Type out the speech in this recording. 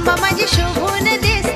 अंबा माझी शोभून दिस